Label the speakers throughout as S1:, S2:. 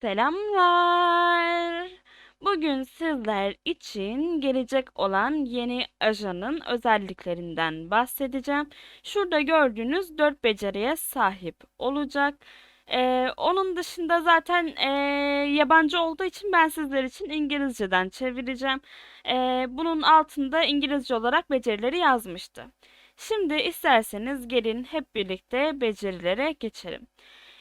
S1: Selamlar. Bugün sizler için gelecek olan yeni ajanın özelliklerinden bahsedeceğim. Şurada gördüğünüz 4 beceriye sahip olacak. Ee, onun dışında zaten ee, yabancı olduğu için ben sizler için İngilizceden çevireceğim. Ee, bunun altında İngilizce olarak becerileri yazmıştı. Şimdi isterseniz gelin hep birlikte becerilere geçelim.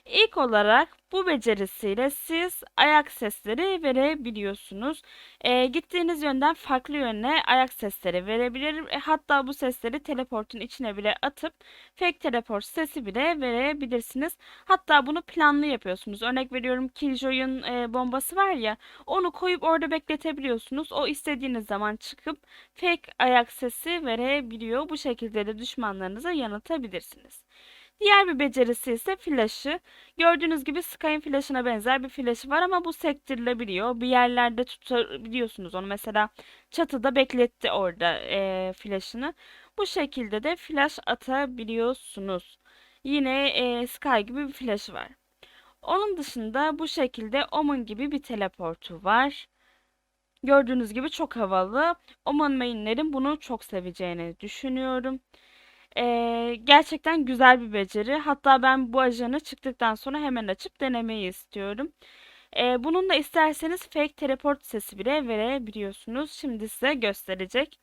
S1: İlk olarak bu becerisiyle siz ayak sesleri verebiliyorsunuz. Ee, gittiğiniz yönden farklı yöne ayak sesleri verebilir. E, hatta bu sesleri teleportun içine bile atıp fake teleport sesi bile verebilirsiniz. Hatta bunu planlı yapıyorsunuz. Örnek veriyorum Killjoy'un e, bombası var ya onu koyup orada bekletebiliyorsunuz. O istediğiniz zaman çıkıp fake ayak sesi verebiliyor. Bu şekilde de düşmanlarınıza yanıltabilirsiniz. Diğer bir becerisi ise flash'ı. Gördüğünüz gibi Sky'ın flash'ına benzer bir flash'ı var ama bu sektirilebiliyor. Bir yerlerde tutabiliyorsunuz onu. Mesela çatıda bekletti orada e, flash'ını. Bu şekilde de flash atabiliyorsunuz. Yine e, Sky gibi bir flash'ı var. Onun dışında bu şekilde Omen gibi bir teleportu var. Gördüğünüz gibi çok havalı. Omen mainlerin bunu çok seveceğini düşünüyorum. Ee, gerçekten güzel bir beceri. Hatta ben bu ajanı çıktıktan sonra hemen açıp denemeyi istiyorum. Ee, bunun da isterseniz fake teleport sesi bile verebiliyorsunuz. Şimdi size gösterecek.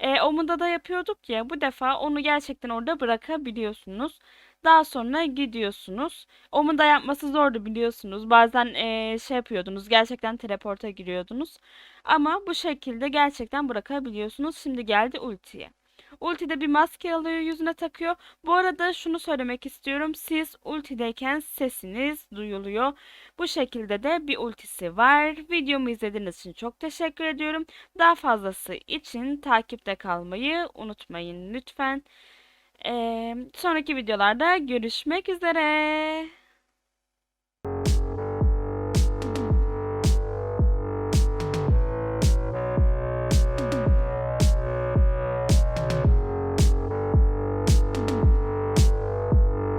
S1: Ee, Omen'da da yapıyorduk ya bu defa onu gerçekten orada bırakabiliyorsunuz. Daha sonra gidiyorsunuz. Omen'da yapması zordu biliyorsunuz. Bazen ee, şey yapıyordunuz gerçekten teleporta giriyordunuz. Ama bu şekilde gerçekten bırakabiliyorsunuz. Şimdi geldi ultiye. Ultide bir maske alıyor, yüzüne takıyor. Bu arada şunu söylemek istiyorum. Siz ultideyken sesiniz duyuluyor. Bu şekilde de bir ultisi var. Videomu izlediğiniz için çok teşekkür ediyorum. Daha fazlası için takipte kalmayı unutmayın lütfen. Ee, sonraki videolarda görüşmek üzere.